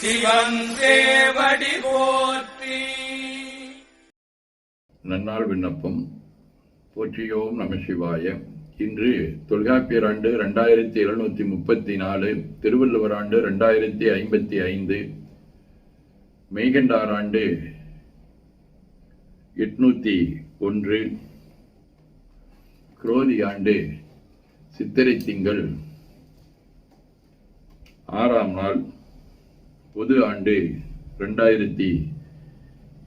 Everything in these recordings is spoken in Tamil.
சிவன் போற்றி. நன்னாள் விண்ணப்பம். போற்றியோம் நம சிவாய. இன்று தொல்காப்பியர் ஆண்டு ரெண்டாயிரத்தி எழுநூத்தி முப்பத்தி நாலு திருவள்ளுவர் ஆண்டு ரெண்டாயிரத்தி ஐம்பத்தி ஐந்து மெய்கண்டார் ஆண்டு எட்நூத்தி ஒன்று குரோதி ஆண்டு சித்திரை திங்கள் ஆறாம் நாள் பொது ஆண்டு ரெண்டாயிரத்தி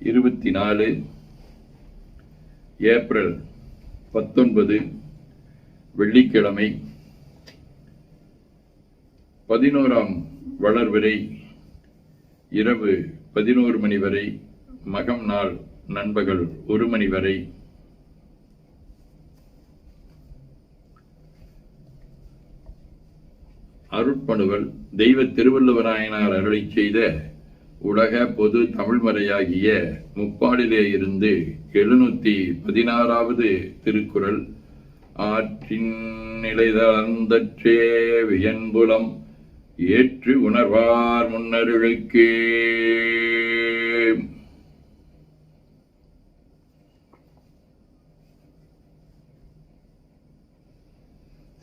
இருபத்தி நாலு ஏப்ரல் பத்தொன்பது வெள்ளிக்கிழமை பதினோராம் வளர்வரை இரவு பதினோரு மணி வரை மகம் நாள் நண்பகல் ஒரு மணி வரை அருட்பணுவல் தெய்வ திருவள்ளுவராயனார் அருளை செய்த உலக பொது தமிழ்மறையாகிய முப்பாடிலே இருந்து எழுநூத்தி பதினாறாவது திருக்குறள் ஆற்றின் நிலைதளர்ந்தற்றே வியன்புலம் ஏற்று உணர்வார் முன்னருளுக்கே.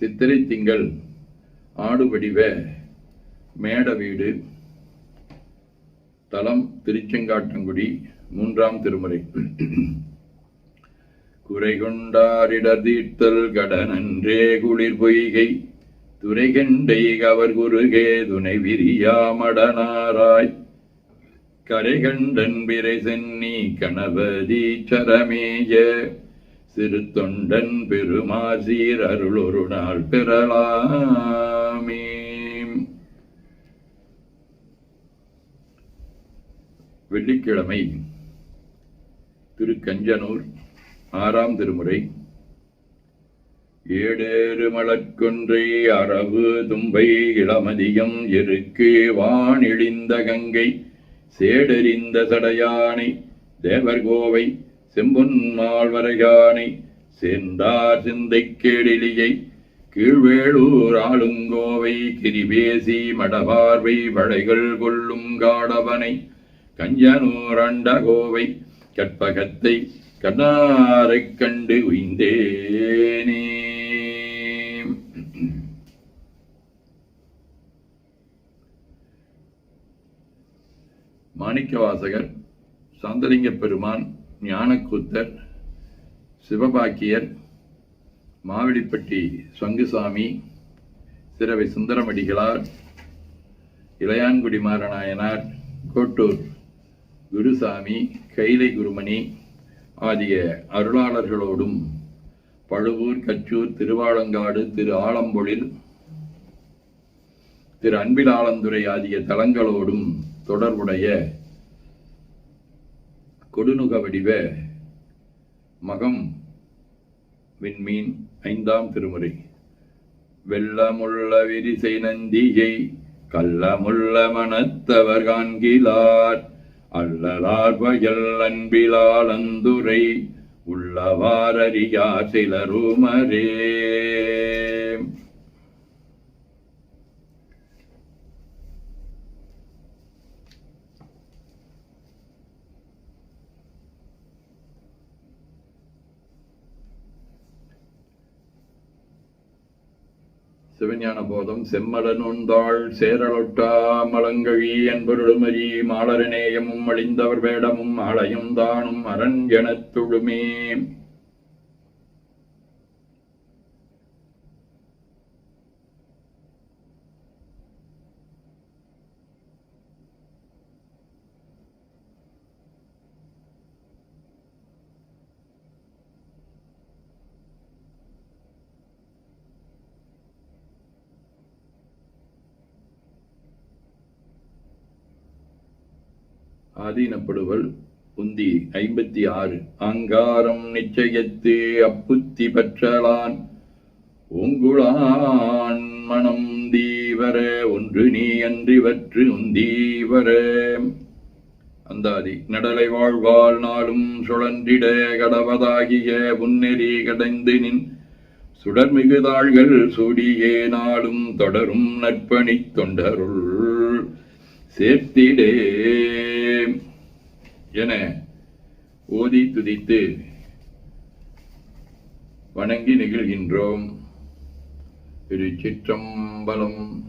சித்திரை திங்கள் ஆடு வடிவ மேட வீடு தலம் திருச்செங்காட்டங்குடி மூன்றாம் திருமுறை. குறை கொண்டாரிடர் தீர்த்தல் கடனன்றே குளிர் பொய்கை துறைகண்டை கவர் குறுகே துணை விரியாமடனாராய் கரைகண்டன் பிறை சென்னி கணபதி சரமேய சிறு தொண்டன் பெருமாசீர் அருளொரு நாள் பெறலாம் வெள்ளிக்கிழமை திருக்கஞ்சனூர் ஆறாம் திருமுறை. ஏடேறு மலர்கொன்றை அரவு தும்பை இளமதியம் எருக்கு வானிழிந்த கங்கை சேடறிந்த சடையானை தேவர்கோவை செம்பொன் மால்வரையானை சென்றார் சிந்தை கேடிலியை கீழ்வேளூர் ஆளுங்கோவை கிரிபேசி மடபார்வை வளைகள் கொள்ளும் காடவனை கஞ்சனோரண்ட கோவை கற்பகத்தை கண்ணாரைக் கண்டு உய்ந்தேனே. மாணிக்கவாசகர் சாந்தலிங்க பெருமான் ஞானக்கூத்தர் சிவபாக்கியர் மாவிடிப்பட்டி சங்குசாமி சிறவை சுந்தரமடிகளார் இளையான்குடி மாறநாயனார் கோட்டூர் குருசாமி கைலை குருமணி ஆகிய அருளாளர்களோடும் பழுவூர் கச்சூர் திருவாலங்காடு திரு ஆலம்பொழில் திரு அன்பிலாளந்துறை ஆகிய தலங்களோடும் தொடர்புடைய கொடுநுக வடிவ மகம் விண்மீன் ஐந்தாம் திருமுறை. வெள்ளமுள்ள விரிசை நந்தியை கள்ளமுள்ள மனத்தவர் காண்கிலார். அல்லலார் அன்பிலால் அந்துரை உள்ளவாரறியார் சிலருமரே. சிவஞான போதம் செம்மலனுந்தாள் சேரலொட்டா மலங்கழி என்பருளுமரி மாலரநேயமும் அழிந்தவர் வேடமும் ஆலயம் தானும் அரண் ஆதீனப்படுவல் உந்தி ஐம்பத்தி ஆறு அங்காரம் நிச்சயத்து அப்புத்தி பற்றலான். உங்குளான் மனம் தீவர ஒன்று நீ அன்றிவற்று உந்தீவர. அந்தாதி நடலை வாழ்வாள் நாளும் சுழன்றிட கடவதாகிய புன்னெறி கடைந்து நின். சுடர்மிகுதாள்கள் சுடியே சூடியே நாளும் தொடரும் நற்பணித் தொண்டருள் சேர்த்திடே. என ஓதி துதித்து வணங்கி நெகிழ்கின்றோம். திருச்சிற்றம்பலம்.